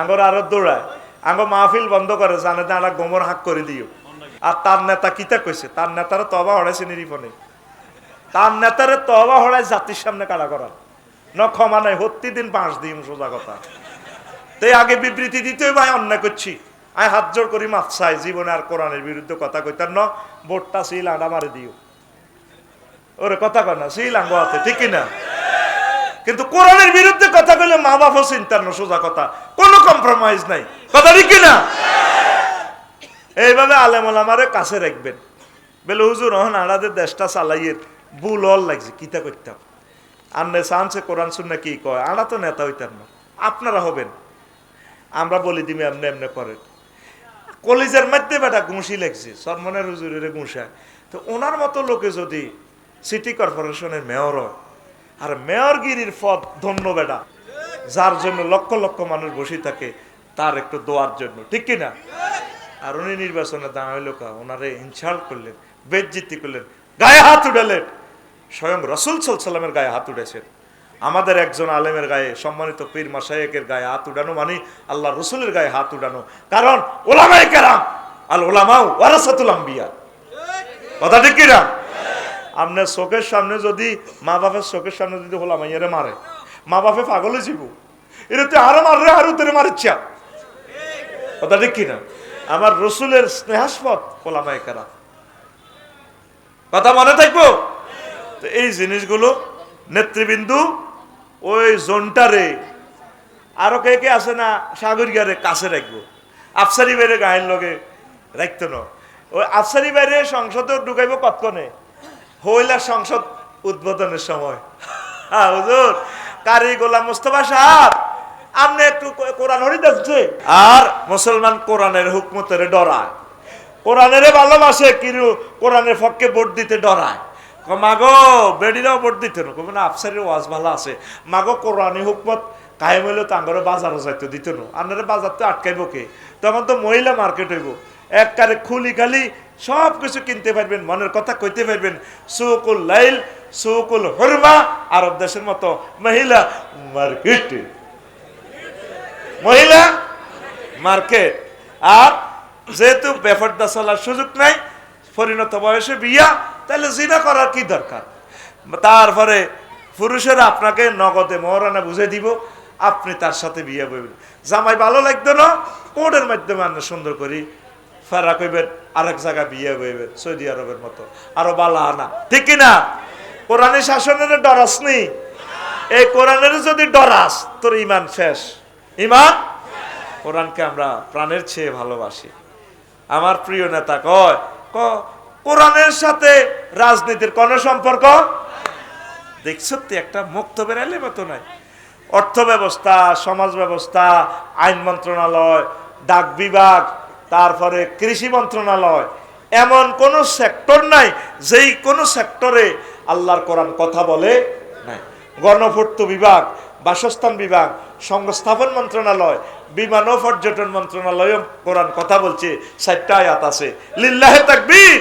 আঙ্গর আরও দৌড়ায়। আঙ্গ মাহফিল বন্ধ করে, জানে না গোমর হাক করে দিও। আর তার নেতা কিতা কইছে? তার নেতারা তবা হড়াইছে নিরিপনে তার নেতারে তবা হড়াই জাতির সামনে কাড়া করা। ন ক্ষমা নাই, হত্তি দিন পাঁচ দিন সোজা কথা। তাই আগে বিবৃতি দিতে ভাই অন্যায় করছি। আয় হাত জোর করি মাফ চাই, জীবনে আর কোরআনের বিরুদ্ধে কথা কইতার ন, বোটটা সিল আডা মারে দিও। ওরে কথা কয় না, সিল আঙ্গ আছে ঠিক না কিন্তু কোরআনের বিরুদ্ধে কথা কইলে মা বাপও চিন্তার সোজা কথা। কোনো কম্প্রোমাইজ নাই। কথা ঠিক কি না এইভাবে আলেম আমারে কাছে রাখবেন। বলে, হুজুর হন আড়াদের দেশটা চালাইয়ের বুল অল লাগছে কিতা করতাম আন্নে চান্সে কোরআন শুনে কি কয়? আড়া তো নেতা হইতাম না। আপনারা হবেন। আমরা বলি দিমি এমনি এমনি করেন কলেজের মধ্যে বেটা ঘুষি লাগছে, সরমনের হুজুরের ঘুষা তো ওনার মতো লোকে যদি সিটি কর্পোরেশনের মেয়র হয় আর মেয়রগিরির পদ ধন্য বেড়া যার জন্য লক্ষ লক্ষ মানুষ বসে থাকে, তার একটু দোয়ার জন্য। ঠিক কিনা? আর উনি নির্বাচনে দাঁড়াইল কা, ওনারে ইনসাল্ট করলেন, বেজ্জিতি করলেন, গায়ে হাত উঠালেন। স্বয়ং রসুল সাল্লামের গায়ে হাত উঠেছেন। আমাদের একজন আলেমের গায়ে, সম্মানিত পীর মাসায়েকের গায়ে হাত উঠানো মানে আল্লাহ রসুলের গায়ে হাত উঠানো। কারণ ওলামাই কেরাম আল ওলামাও ওয়ারাসাতুল আম্বিয়া। কথা ঠিক কিনা? আপনার চোখের সামনে যদি মা বাপের চোখের সামনে যদি হোলামাইয়ারে মারে, মা বাপে পাগলে যাব এটা তো আরও মাররে আরও তোরে মারিচ্ছা কথা ঠিক কিনা? আমার রসুলের স্নেহাস্পদ ওলামাই কেরাম কথা মনে থাকব? তো এই জিনিসগুলো নেতৃবৃন্দু ওই জোনটারে, আরও কে কে আছে না সাগরিয়ারে কাছে রাখব। আফসারি বাইরে গায়ের লগে রাখতো না। ওই আফসারি বাইরে সংসদে ঢুকাইব কতক্ষণে? হইলা সংসদ উদ্বোধনের সময়। হ্যাঁ কারি গোলাম মোস্তফা সাহেব আপনি একটু কোরআন হরি দেখছে আর মুসলমান কোরআনের হুকমতের ডরায়। কোরআনের ভালোবাসে, কিন্তু কোরআনের পক্ষে ভোট দিতে ডরায়। মাগো, বেডিরাও ভোট দিতে না? কবে না, আফসারের ওয়াজ ভালো আছে। মাগো, কোরআনি হুকমত কায়েম হইলে তো আঙ্গরে বাজারও যাইতে দিত না। আপনারা বাজার তো আটকাইব কে? তখন তো মহিলা মার্কেট হইব। একবারে খুলি খালি সব কিছু কিনতে পারবেন, মনের কথা কইতে পারবেন। সুকুল লাইল, সুকুল হরমা, আরব দেশের মতো মহিলা মার্কেট। মহিলা মার্কেট। আর যেহেতু বেফরদা চলার সুযোগ নাই, পরিণত বয়সে বিয়া, তাহলে জিনা করার কি দরকার? তারপরে পুরুষেরা আপনাকে নগদে মহারানা বুঝে দিব, আপনি তার সাথে বিয়ে বইবেন জামাই ভালো লাগতো না কোর্টের মাধ্যমে আমরা সুন্দর করি। ফেরা কইবেন, আরেক জায়গায় বিয়ে বইবেন সৌদি আরবের মতো। আরও বালা আনা। ঠিক কিনা? কোরআনী শাসনের ডরাস নেই এই কোরআনের যদি ডরাস, তোর ইমান শেষ। ইমান কোরআনকে আমরা প্রাণের চেয়ে ভালোবাসি। আমার প্রিয় নেতা কয়, ক, কোরআনের সাথে রাজনীতির কোন সম্পর্ক? দেখ, সত্যি একটা মুক্ত বেড়াইলে মতো নাই। অর্থ ব্যবস্থা সমাজ ব্যবস্থা, আইন মন্ত্রণালয়, ডাক বিভাগ তারপরে কৃষি মন্ত্রণালয়। এমন কোন সেক্টর নাই, যেই কোন সেক্টরে আল্লাহর কোরআন কথা বলে নাই। গণপূর্ত বিভাগ, বাসস্থান বিভাগ, সংস্থাপন মন্ত্রণালয়, বিমান ও পর্যটন মন্ত্রণালয় কোরআন কথা বলছে। চারটা আয়াত আছে। লিল্লাহে তাকবীর!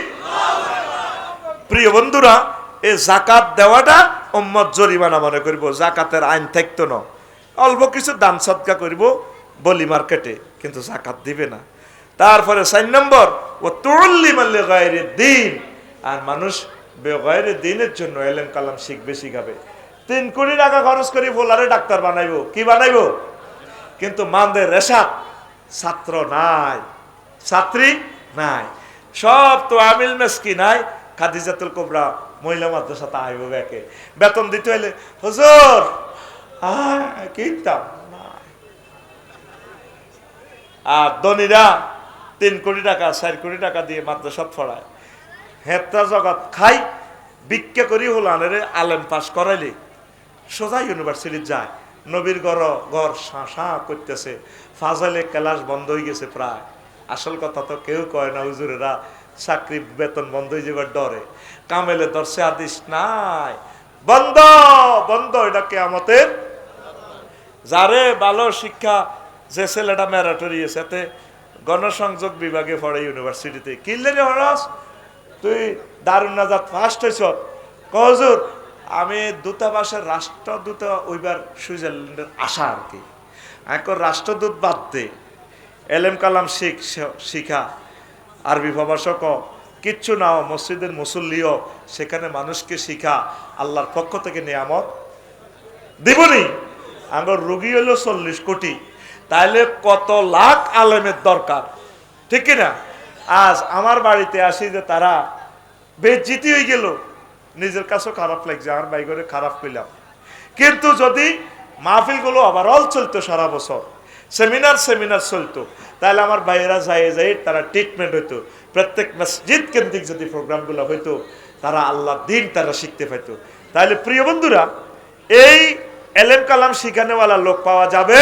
প্রিয় বন্ধুরা এই জাকাত দেওয়াটা উম্মত জরিমানা মনে করব। জাকাতের আইন থাকতো না। অল্প কিছু দান সৎকা করব বলি মার্কেটে, কিন্তু জাকাত দিবে না। তারপরে চার নম্বর, ও তুল্লি মাল্লে গায়ের দিন আর মানুষ বেগায়ের দিনের জন্য এলেন কালাম শিখবে, শিখাবে। তিন কোটি টাকা খরচ করি ফোলারে ডাক্তার বানাইবো। কি বানাইবো? কিন্তু মানদের রেশাত ছাত্র নাই। ছাত্রী নাই। সব তো আমিল মেসকি নাই। খাদিজাতুল কোবরা মহিলা মাদ্রাসাতে আইব ব্যাকে বেতন দিতে হইলে, হুজুর। আর ধনীরা তিন কোটি টাকা, চার কোটি টাকা দিয়ে মাদ্রাসাত পড়ায়। হেত্তা জগৎ খাই, ভিক্ষা করি হলানের আলেম পাস করাইলে। সোজা ইউনিভার্সিটি যায়। নবীর ঘর ঘর শাঁ শাঁ করতেছে। ফাজালে ক্লাস বন্ধ হয়ে গেছে প্রায়। আসল কথা তো কেউ কয় না, হুজুরেরা চাকরি বেতন বন্ধ হয়ে যাবার ডরে। কামেলে দর্শে আদিস নাই। বন্ধ বন্ধ, এটা কেয়ামতের। যারে ভালো শিক্ষা, যে ছেলেটা ম্যারাটরি সাথে গণসংযোগ বিভাগে পড়ে ইউনিভার্সিটিতে। কিনলে রে হরস? তুই দারুণ নাজাত, ফার্স্ট হয়েছ কজুর আমি দূতাবাসের রাষ্ট্রদূত ওইবার সুইজারল্যান্ডের আশা আর কি। এখন রাষ্ট্রদূত বাদ দে। এলেম কালাম শিখ শিখা। আরবি ভাষা ক কিচ্ছু নাও, মসজিদের মুসল্লিও, সেখানে মানুষকে শিখা, আল্লাহর পক্ষ থেকে নিয়ামত। দিবনি? আমার রুগী হলো চল্লিশ কোটি। তাইলে কত লাখ আলেমের দরকার। ঠিক না আজ আমার বাড়িতে আসি যে তারা বেজিতি হয়ে গেল। নিজের কাছেও খারাপ লাগছে আমার বাই করে খারাপ পেলাম কিন্তু যদি মাহফিল মাহফিলগুলো ওভারঅল চলতো সারা বছর, সেমিনার সেমিনার চলতো তাহলে আমার ভাইয়েরা যায় যায় তারা ট্রিটমেন্ট হইতো। প্রত্যেক মসজিদ কেন্দ্রিক যদি প্রোগ্রামগুলো হইতো, তারা আল্লাহ দিন তারা শিখতে পাইতো। তাহলে প্রিয় বন্ধুরা, এই এলেম কালাম শিখানেওয়ালা লোক পাওয়া যাবে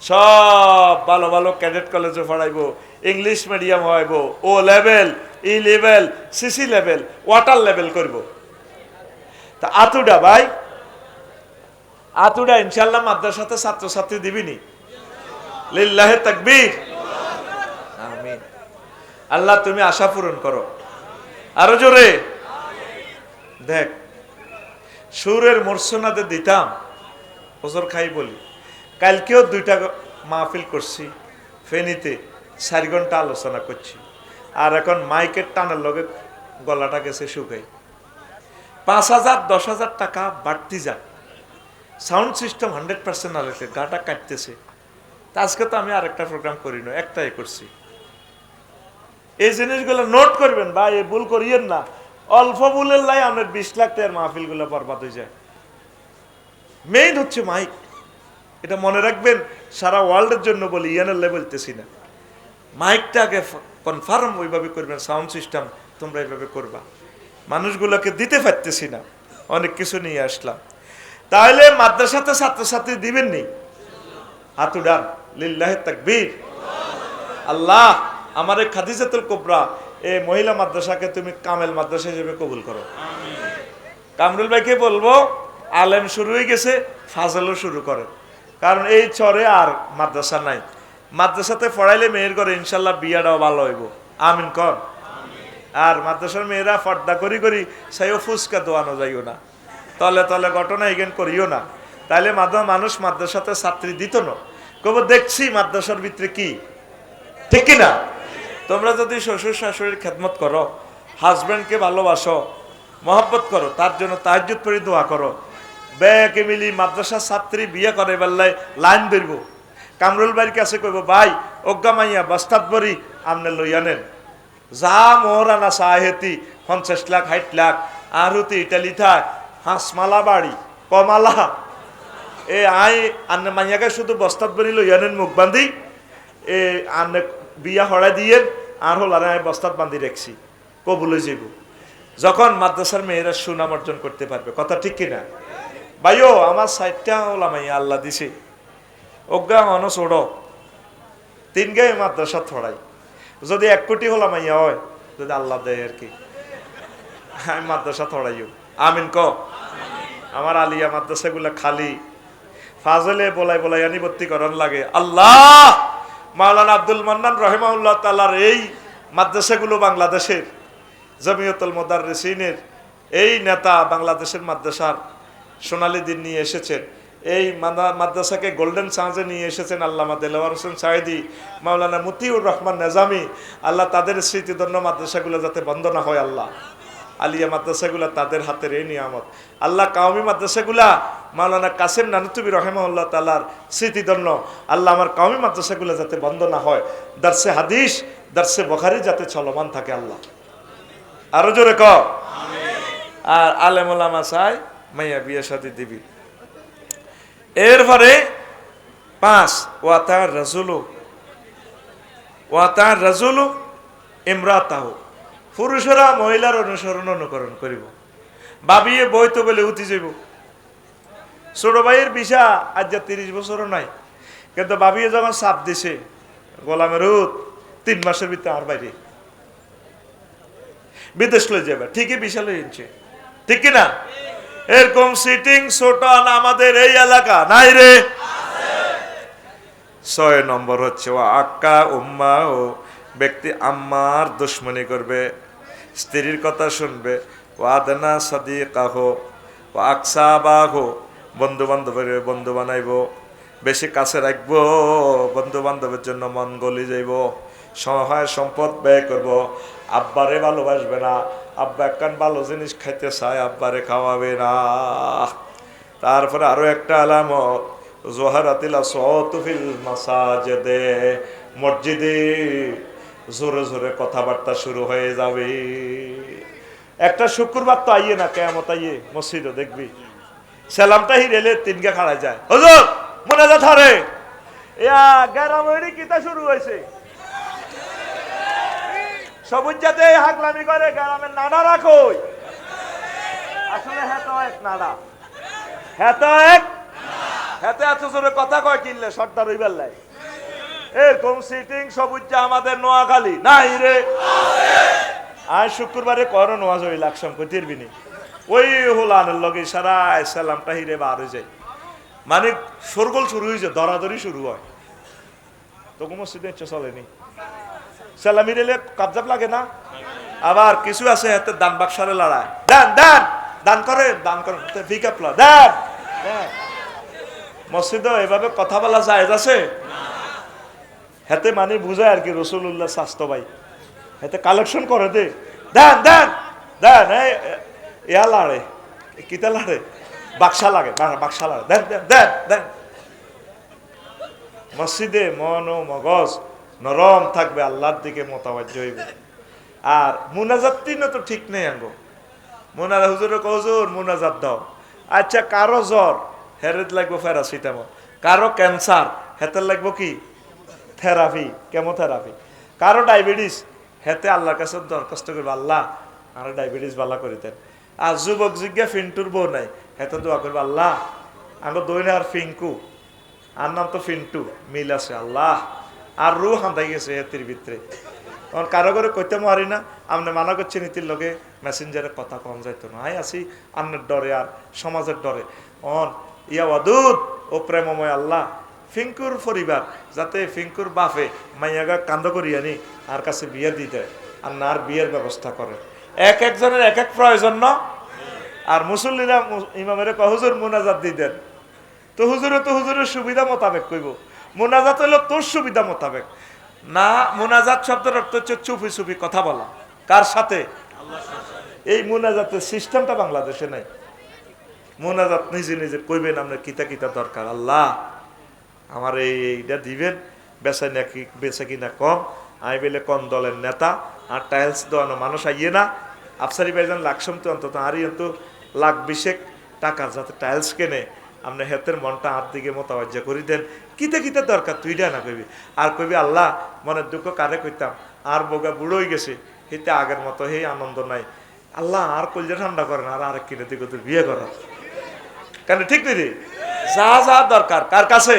সব ভালো ভালো ক্যাডেট কলেজে পড়াইবো, ইংলিশ মিডিয়াম হইব, O level, E level, CC level, water level করব। তা আতুডা ভাই, আতুডা ইনশাল্লাহ মাদ্রাসাতে ছাত্রছাত্রী দিবিনি। লিল্লাহে তাকবীর। আমিন। আল্লাহ তুমি আশা পূরণ করো। আরও জোরে। দেখ, সুরের মর্সনাতে দিতাম, ওজোর খাই বলি। কালকেও দুইটা মাহফিল করছি, ফেনীতে চারি ঘণ্টা আলোচনা করছি, আর এখন মাইকের টানের লগে গলাটা গেছে শুকাই। পাঁচ হাজার, দশ হাজার টাকা বাড়তি যাক সাউন্ড সিস্টেম হান্ড্রেড পার্সেন্ট আলেছে গাটা কাটতেছে। তা আজকে তো আমি আরেকটা প্রোগ্রাম করি না, একটাই করছি। এই জিনিসগুলো নোট করবেন, ভাই এ ভুল করিয়েন না। অল্প ভুলের লাই আপনার বিশ লাখ টাকার মাহফিলগুলো বরবাদ হয়ে যায়। মেইন হচ্ছে মাইক। এটা মনে রাখবেন সারা ওয়ার্ল্ডের জন্য বলি ইয়ানের বলতেছি না। মাইকটাকে কনফার্ম ওইভাবে করবেন সাউন্ড সিস্টেম তোমরা এইভাবে করবা। মানুষগুলোকে দিতে পারতেছি না অনেক কিছু নিয়ে আসলাম। তাহলে মাদ্রাসাতে ছাত্রছাত্রী দিবেন নি? হাতুডান লিল্লাহ তাকবীর। আল্লাহ আমার এই খাদিজাতুল কোবরা এই মহিলা মাদ্রাসাকে তুমি কামেল মাদ্রাসা হিসেবে কবুল করো। কামরুল ভাইকে বলব আলেম শুরু হয়ে গেছে ফাজলও শুরু করে। কারণ এই চরে আর মাদ্রাসা নাই। মাদ্রাসাতে পড়াইলে মেয়ের ঘরে ইনশাল্লাহ বিয়াটাও ভালো হইব। আমিন কর। আর মাদ্রাসার মেয়েরা ফর্দা করি করি সাইও ফুসকা দোয়ানো যাইও না। তলে তলে ঘটনা এগেন করিও না। তাইলে মাদ্রা মানুষ মাদ্রাসাতে ছাত্রী দিত না। কব দেখছি মাদ্রাসার ভিতরে কি? ঠিক কি না? তোমরা যদি শ্বশুর শাশুড়ির খেদমত করো হাজব্যান্ডকে ভালোবাসো, মহব্বত করো, তার জন্য তাহাজুদ পরি দোয়া করো ব্যাকে মিলি মাদ্রাসার ছাত্রী বিয়ে করে বেল্লায় লাইন ধরব। কামরুল বাড়ির কাছে কইব, ভাই, অজ্ঞা মাইয়া বাস্তাব বরি আমনে লইয়া নেন যা মোহরানা সাহেতি, পঞ্চাশ লাখ, ষাট লাখ আর হতে ইটালি থাক, হাঁসমালা বাড়ি, কমালা। এ আই আন্নে মাইয়াকে শুধু বস্তাত বরি লইয়া মুখ বান্ধি। এ আন্নে বিয়া হড়াই দিয়ে আর হল আমি বস্তাত বান্ধি রাখছি, কবুলে যাইব। যখন মাদ্রাসার মেয়েরা সুনাম অর্জন করতে পারবে, কথা ঠিক কিনা? ভাইও, আমার সাইডটা হলাম আল্লাহ দিছে। অজ্ঞা মানুষ ওড়ো। তিন গায়ে মাদ্রাসা ছড়াই যদি এক কোটি হলাম হয়, যদি আল্লাহ দেয় আর কি। আমি মাদ্রাসা ছড়াইও আমিন ক। আমার আলিয়া মাদ্রাসাগুলা খালি। ফাজলে বলাই বলাই আনি লাগে। আল্লাহ! মাওলানা আব্দুল মান্নান রহেমাউল্লাহ তালার এই মাদ্রাসাগুলো বাংলাদেশের, জমিয়তুল মোদার রেসিনের এই নেতা বাংলাদেশের মাদ্রাসার সোনালী দিন নিয়ে এসেছেন। এই মাদ্রাসাকে গোল্ডেন চাঁজে নিয়ে এসেছেন আল্লামা দেলাওয়ার হোসেন সাহেদি মাওলানা মুতিউর রহমান নেজামি। আল্লাহ তাদের স্মৃতিদন্য মাদ্রাসাগুলো যাতে বন্ধ না হয় আল্লাহ। আলিয়া মাদ্রাসাগুলা তাদের হাতের এই নিয়ামত। আল্লাহ কাউমি মাদ্রাসাগুলা মাওলানা কাসেম নানুতুবি রহেমাউল্লাহ তালার স্মৃতিদন্য আল্লাহ আমার কাউমি মাদ্রাসাগুলা যাতে বন্ধ না হয়। দার্সে হাদিস, দার্সে বখারি যাতে চলমান থাকে আল্লাহ। আরও জোরে ক আর আলেমুলামা চাই মাইয়া বিয়ে সাথে দিবি। এরপরে পাঁচ ওয়াতার রাজুলু। ওয়াতার রাজুলু ইমরাতাহ। পুরুষেরা মহিলার অনুসরণ অনুকরণ করিব। ভাবিয়ে বই তো বলে উঠি যাইব। ছোট ভাইয়ের বিষা আজ যা তিরিশ বছরও নাই, কিন্তু ভাবিয়ে যখন চাপ দিছে, গোলামের তিন মাসের ভিতরে আর বাইরে। বিদেশ লই যাবে ঠিকই বিশাল ইঞ্চি ঠিক কিনা এরকম সিটিং সোটান আমাদের এই এলাকা নাই রে। ছয় নম্বর হচ্ছে, ও আক্কা, উম্মা ও ব্যক্তি আম্মার দুশ্মনী করবে, স্ত্রীর কথা শুনবে। ও আদনা সাদিকাহ, ও আকসা বাহ বন্ধু বান্ধবের বন্ধু বানাইব, বেশি কাছে রাখব বন্ধু বান্ধবের জন্য মন গলি যাইব সহায় সম্পদ ব্যয় করব। আব্বারে ভালোবাসবে না আব্বা একখান ভালো জিনিস খাইতে চায়, আব্বারে খাওয়াবে না। তারপরে আরও একটা আলামত জোহারাতিলা সতুফিল মাসাজেদে, মসজিদে জোরে জোরে কথাবার্তা শুরু হয়ে যাবে। একটা শুক্রবার তো আইয়ে না কেমত আইয়ে মসজিদও দেখবি। সালামটা হিরেলে তিনকে খাড়া যায়। হজুর, মনে যা থারে ইয়া গ্যারামরি কিতা শুরু হয়েছে? সবুজ যাতে হাগলামি করে গ্রামের নাডা রাখো আসলে হ্যাঁ তো এক নাডা। হ্যাঁ এক হাতে এত জোরে কথা কয় কিনলে, সর্দার হইবার লাই। এরকম সিটিং সবুজ যা আমাদের নোয়াখালী। নাই রে। আজ শুক্রবারে কর নোয়াজ হইল একসম কতির বিনি ওই হোলানের লগে সারা সালামটা হিরে বার হয়ে যায় মানে সরগোল শুরু হয়েছে দরাদরি শুরু হয়। তোকে মসজিদে ইচ্ছে চলেনি? সালামি রেলে কাবজাব লাগে না? আবার কিছু আছে হাতে দান বাক্সারে লড়ায়। দান দান! দান করে দান করে ভিকাপলা দান দেন। মসজিদে এভাবে কথা বলা যায় আছে? হেতে মানে বুঝায় আর কি রসুল্লাহ স্বাস্থ্য ভাই। হাতে কালেকশন করে দে। দেন দেন! দেন ইয়া লাড়ে। কিতা লাড়ে? বাক্সা লাগে বাক্সা লাগে দেন দেন দেন দেন। মসজিদে মন ও মগজ নরম থাকবে, আল্লাহর দিকে মোতাবাজ্য হইবে। আর মুনাজাত তো ঠিক নেই আঙ্গো। মুনাজা হুজুরে হুজুর, মুনাজাত দাও। আচ্ছা কারও জ্বর, হেরেদ লাগবো প্যারাসিটামল। কারও ক্যান্সার, হেতের লাগবো কি? Therapy, chemotherapy. কারও ডায়াবেটিস, হেতে আল্লাহর কাছে দরখাস্ত করবে, আল্লাহ, আর ডায়াবেটিস বালা করে দেন। আর যুবক জিজ্ঞা, ফিন্টুর বউ নাই? হেতে দোয়া করবে, আল্লাহ, আঙ্গো দইনে আর ফিঙ্কু। আর নাম তো ফিন্টু, মিল আছে, আল্লাহ। আর রু হান্দাই গেছে হেতির ভিতরে। তখন কারও করে কইতে মারি না আপনি মানা করছেন ইতির লগে মেসেঞ্জারে কথা কম যাইতো না। আই আছি আপনার ডরে আর সমাজের ডরে। অন ইয়া অদূত ও প্রেমময় আল্লাহ, ফিঙ্কুর পরিবার, যাতে ফিঙ্কুর বাপে মাইয়াগা কান্দ করিয়া নি আর কাছে বিয়ে দিতে আর না আর বিয়ের ব্যবস্থা করে। এক একজনের এক এক প্রয়োজন ন? আর মুসল্লিরা ইমামের কহুজুর মুনাজাত দি দেন। তো হুজুরে তো হুজুরের সুবিধা মোতাবেক কইব। মোনাজাত হলো তোর সুবিধা মোতাবেক। না, মোনাজাত শব্দের অর্থ হচ্ছে চুপি চুপি কথা বলা। কার সাথে? এই মোনাজাতের সিস্টেমটা বাংলাদেশে নাই। মোনাজাত নিজে নিজে কইবেন আপনার কিতা কিতা দরকার। আল্লাহ, আমার এই এইটা দিবেন বেচা নাকি বেচা কিনা কম। আমি বেলে কম দলের নেতা? আর টাইলস দেওয়ানো মানুষ আইয়ে না। আফসারি ভাইজান লাকসম তো অন্তত আরই অন্ত লাখ বিশেক টাকা যাতে টাইলস কেনে। আপনি হেতের মনটা হাত দিকে মোতাবাজ্য করি দেন কিতে কিতে দরকার তুই না কবি আর কবি আল্লাহ মনের দুঃখ কারে কইতাম আর বোগা বুড়ো হয়ে গেছে হিতে আগের মতো হে আনন্দ নাই আল্লাহ আর কলজা ঠান্ডা করেন আর আরেক কিনে দিকে তুই বিয়ে করা কেন ঠিক রে? যা যা দরকার কার কাছে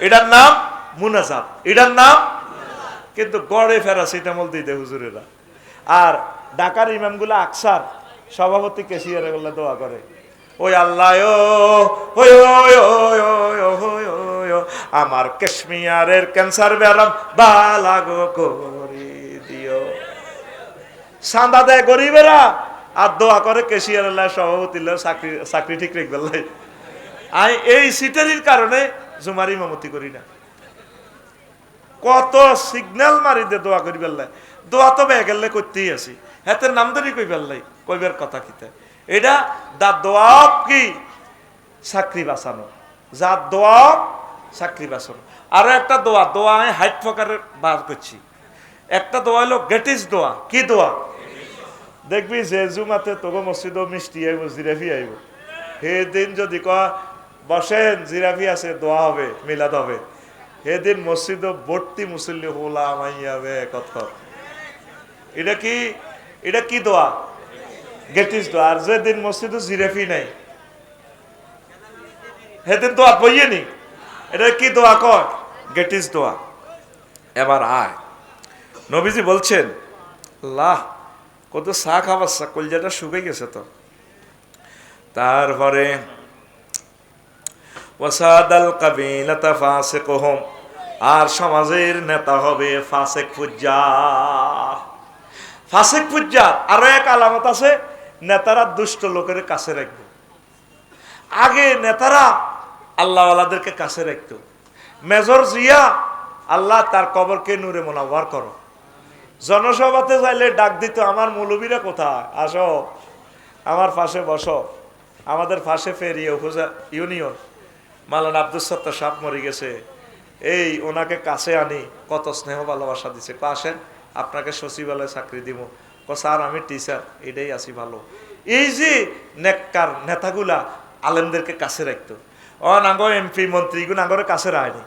এটার নাম মুনাজাত এটার নাম কিন্তু গড়ে প্যারাসিটামল দিতে হুজুরেরা আর ঢাকার ইমামগুলো আকসার সভাপতি কেসিয়ারে গুলো দোয়া করে ওই আল্লাহ ওই ওই ওই ওই ওই আমার কাশ্মীরের ক্যান্সার ব্যারাম বালাগো করে দিও। চান্দা দেয় গরিবেরা, আর দোয়া করে কেশিয়ার সভাপতি চাকরি চাকরি ঠিক রাখবে লাই। আমি এই সিটারির কারণে জুমারি মামতি করি না। কত সিগন্যাল মারি দে দোয়া করি বেল্লাই দোয়া তো বেগেলে করতেই আছি। হাতের নাম ধরি কই বেল্লাই কইবার কথা কিতে। এটা দা দোয়া কি? চাকরি বাঁচানো। যা দোয়া চাকরি বাঁচানো। আরও একটা দোয়া দোয়া আমি হাইট ফকারের বার করছি। একটা দোয়া হলো গেটিস দোয়া। কি দোয়া? দেখবি যে জুমাতে তোকে মসজিদ মিষ্টি আইব জিরাফি আইব সেদিন যদি ক বসেন জিরাফি আছে, দোয়া হবে, মিলাদ হবে। সেদিন মসজিদ ভর্তি মুসল্লি হোলা মাইয়াবে কত এটা কি এটা কি দোয়া? গেটিস দোয়া। আর যেদিন মসজিদ জিরাফি নাই সেদিন দোয়া বইয়ে নি? এটা কি দোয়া কয় গেটিস দোয়া এবার আয়। নবীজি বলছেন আল্লাহ কত চা খাবার চা কলজাটা শুকে গেছে তো। তারপরে, ওয়াসাদাল কাবিলাতা ফাসিকহুম আর সমাজের নেতা হবে ফাসেক ফুজ্জার ফাসেক ফুজ্জার আরও এক আলামত আছে, নেতারা দুষ্ট লোকের কাছে রাখবে। আগে নেতারা আল্লাহওয়ালাদেরকে কাছে রাখতো। মেজর জিয়া, আল্লাহ তার কবরকে নূরে মোনাবার করো। জনসভাতে যাইলে ডাক দিত, আমার মৌলবীরা কোথায়? আসো। আমার পাশে বসো। আমাদের পাশে ফেরিয়ে উপজা ইউনিয়ন। মালান আব্দুল সত্তার সাপ মরে গেছে। এই, ওনাকে কাছে আনি। কত স্নেহ ভালোবাসা দিছে। আসেন, আপনাকে সচিবালয়ে চাকরি দিব। ক, স্যার, আমি টিচার। এটাই আছি ভালো। এই যে নেককার নেতাগুলা আলেমদেরকে কাছে রাখতো। অ নাঙ্গ এমপি মন্ত্রী এগুলো নাঙ্গরের কাছে রায়নি